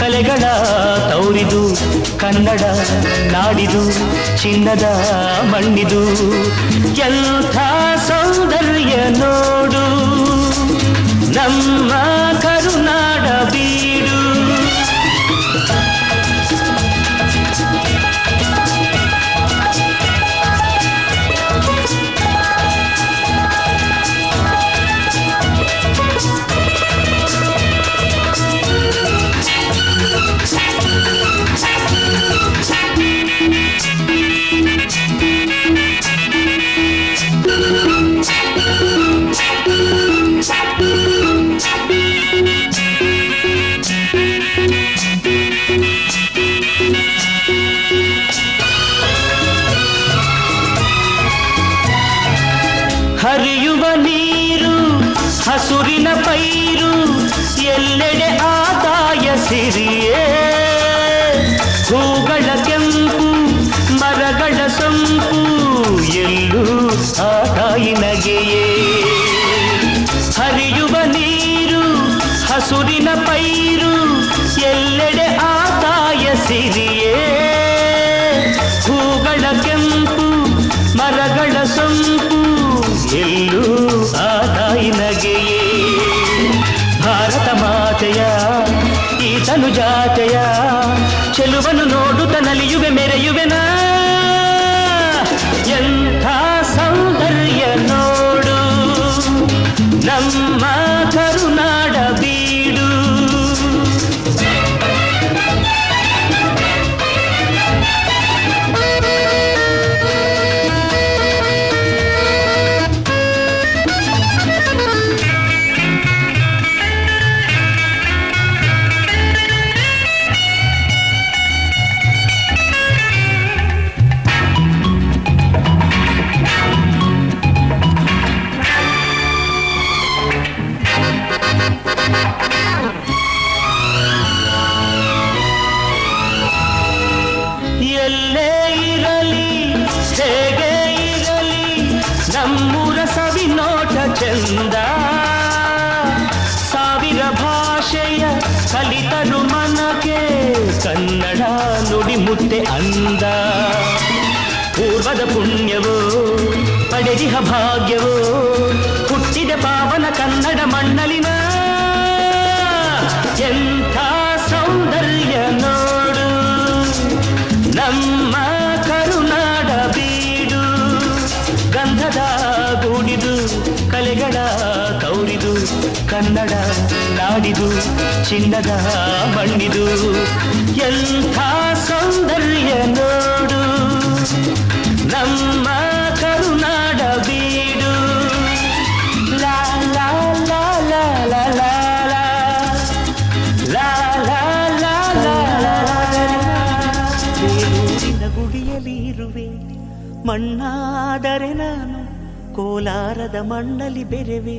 ಕಲೆಗಳ ತೌರಿದು ಕನ್ನಡ ನಾಡಿದು ಚಿನ್ನದ ಮಣ್ಣಿದು. ಎಂಥ ಸೌಂದರ್ಯ ನೀರು, ಹಸುರಿನ ಪೈರು, ಎಲ್ಲೆಡೆ ಆದಾಯ ಸಿರಿಯೇ. ಹೂಗಳ ಕೆಂಪು, ಮರಗಳ ಸೊಂಪು, ಎಲ್ಲೂ ಆದಾಯಿ ನಗೆಯೇ. ಹರಿಯುವ ನೀರು, ಹಸುರಿನ ಪೈರು, ಎಲ್ಲೆಡೆ ಆದಾಯ ಸಿರಿಯೇ. ಈ ತನು ಜಾತೆಯ ಚೆಲುವನು ನೋಡುತ್ತ ನಲಿಯುವೆ ಮೆರೆಯುವೆನ ಎಂಥ ಚಂದ ಸಾವಿರ ಭಾಷೆಯ ಕಲಿತರು ಮನಕ್ಕೆ ಕನ್ನಡ ನುಡಿ ಮುತ್ತೆ ಅಂದ ಪೂರ್ವದ ಪುಣ್ಯವೋ ಪಡೆದಿಹ ಭಾಗ್ಯವೋ ಕನ್ನಡ ನಾಡಿದು ಚಿನ್ನದ ಮಣ್ಣಿದು ಎಂಥ ಸೌಂದರ್ಯ ನೋಡು ನಮ್ಮ ಕರುನಾಡ ಬೀಡು ಲಾ ಲಾ ಲಾ ಲಾ ಲಾ ಲಾ ಲಾ. ಲಾ ಮಣ್ಣಾದರೆ ನಾನು ಕೋಲಾರದ ಮಣ್ಣಲ್ಲಿ ಬೆರೆವೆ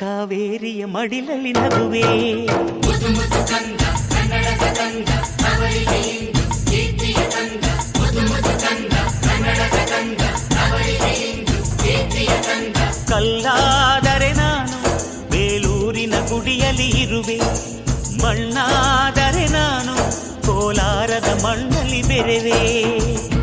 ಕಾವೇರಿಯ ಮಡಿಲಲ್ಲಿ ನಗುವೆ. ಕಲ್ಲಾದರೆ ನಾನು ಗುಡಿಯಲ್ಲಿ ಇರುವೆ. ಮಣ್ಣಾದರೆ ನಾನು ಕೋಲಾರದ ಮಣ್ಣಲ್ಲಿ ಬೆರೆವೆ.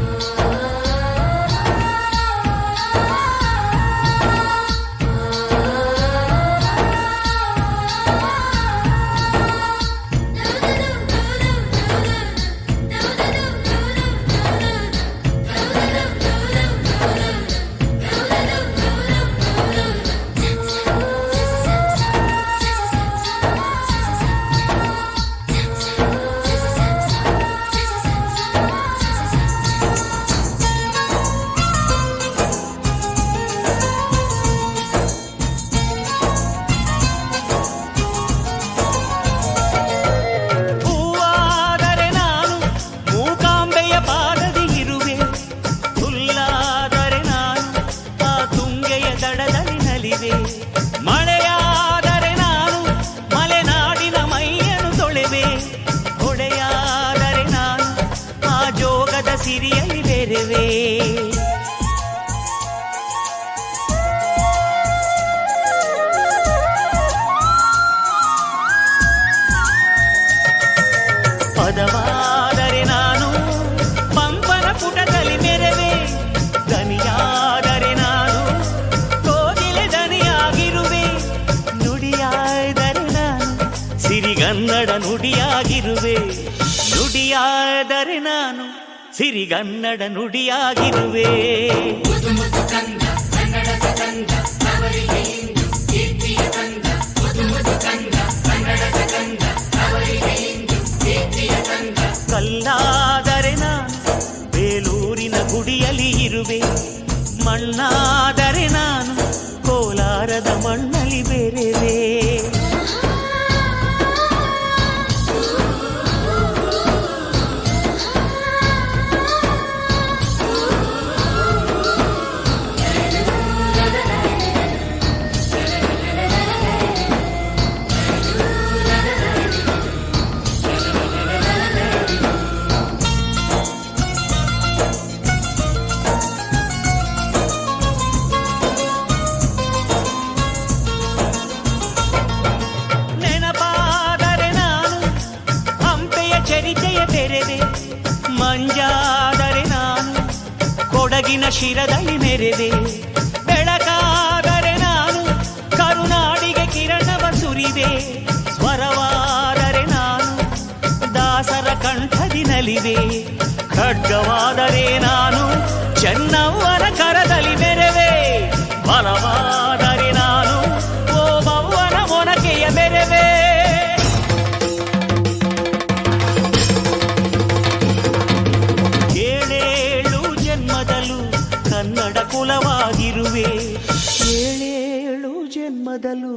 ದಡದಲ್ಲಿ ನಲಿವೆ ಮಳೆಯಾದರೆ ನಾನು ಮಲೆನಾಡಿನ ಮೈಯನ್ನು ತೊಳೆವೆ ಹೊಡೆಯಾದರೆ ನಾನು ಆ ಜೋಗದ ಸಿರಿಯಲ್ಲಿ ಬೆರೆವೆ ಪದವಾದರೆ ನಾನು ಸಿರಿಗನ್ನಡ ನುಡಿಯಾಗಿರುವೆ. ಕಲ್ಲಾದರೆ ನಾನು ಬೇಲೂರಿನ ಗುಡಿಯಲ್ಲಿ ಇರುವೆ. ಮಣ್ಣಾದರೆ ನಾನು ಕೋಲಾರದ ಮಣ್ಣಲ್ಲಿ ಬೆರೆವೆ. ಕೊಡಗಿನ ಶಿರದಲ್ಲಿ ಮೆರೆದೆ. ಬೆಳಕಾದರೆ ನಾನು ಕರುನಾಡಿಗೆ ಕಿರಣವ ಸುರಿದೆ. ಸ್ವರವಾದರೆ ನಾನು ದಾಸರ ಕಂಠದಿ ನಲಿವೆ ಖಡ್ಗವಾದರೆ ನಾನು ಚೆನ್ನವ್ವನ ಕರದಲ್ಲಿ ಮೆರೆವೆ ಬಲವಾದರೆ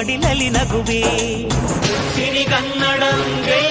ಕಾವೇರಿಯ ಮಡಿಲಲ್ಲಿ ನಗುವೆ ಸಿರಿಗನ್ನಡಂಗೆ